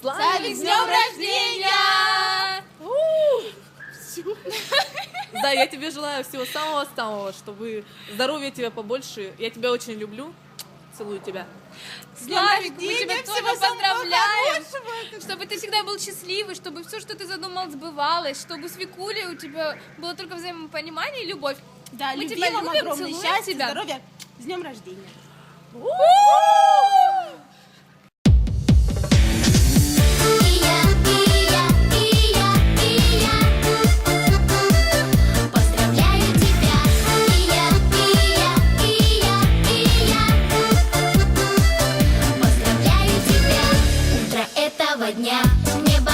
Славик, с днем рождения! Да, я тебе желаю всего самого-самого, чтобы здоровья тебя побольше. Я тебя очень люблю. Целую тебя. Славик, мы тебя всего поздравляем, чтобы ты всегда был счастливый, чтобы все, что ты задумал, сбывалось, чтобы с Викулей у тебя было только взаимопонимание и любовь. Да, мы тебя любим, огромное счастье, здоровья. С днем рождения! небо